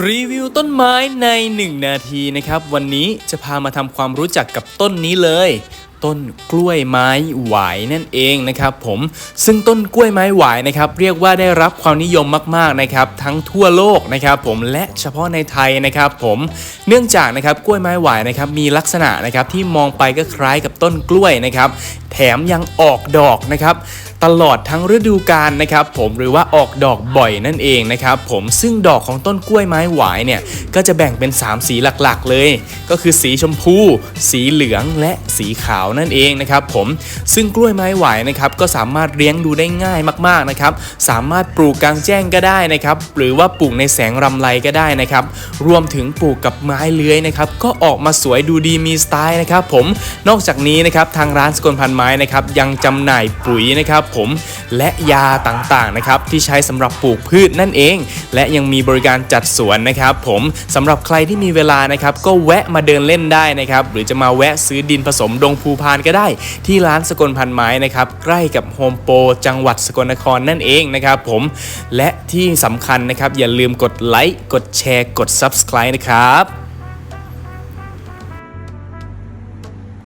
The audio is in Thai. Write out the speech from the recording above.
รีวิวต้นไม้ใน 1 นาทีนะครับ วันนี้จะพามาทำความรู้จักกับต้นนี้เลย ต้นกล้วยไม้หวายนั่นเองนะครับผมซึ่งต้นกล้วยไม้หวายนะครับเรียกว่าได้รับความนิยมมากๆนะครับทั้งทั่วโลกนะครับผมและเฉพาะในไทยนะครับผมเนื่องจากนะครับกล้วยไม้หวายนะครับมีลักษณะนะครับที่มองไปก็คล้ายกับต้นกล้วยนะครับแถมยังออกดอกนะครับตลอดทั้งฤดูกาลนะครับผมหรือว่าออกดอกบ่อยนั่นเองนะครับผมซึ่งดอกของต้นกล้วยไม้หวายเนี่ยก็จะแบ่งเป็น 3 สีหลักๆ เลย ก็คือสีชมพู สีเหลืองและสีขาวนั่นเองนะครับผมซึ่งกล้วยไม้ไหวนะครับก็สามารถเลี้ยงดูได้ง่ายมากๆนะครับสามารถปลูกกลางแจ้งก็ได้นะครับหรือว่าปลูกในแสงรำไรก็ได้นะครับรวมถึงปลูกกับไม้เลื้อยนะครับก็ออกมาสวยดูดีมีสไตล์นะครับผมนอกจากนี้นะครับทางร้านสกลพันไม้นะครับยังจำหน่ายปุ๋ยนะครับผม และยาต่างๆนะครับที่ใช้สำหรับปลูกพืชนั่นเอง และยังมีบริการจัดสวนนะครับผมสำหรับใครที่มีเวลานะครับก็แวะมาเดินเล่นได้นะครับหรือจะมาแวะซื้อดินผสมดงภูพานก็ได้ ที่ร้านสกลพันไม้นะครับใกล้กับโฮมโปรจังหวัดสกลนครนั่นเองนะครับผมและที่สำคัญนะครับอย่าลืมกดไลค์กดแชร์กด Subscribe นะครับ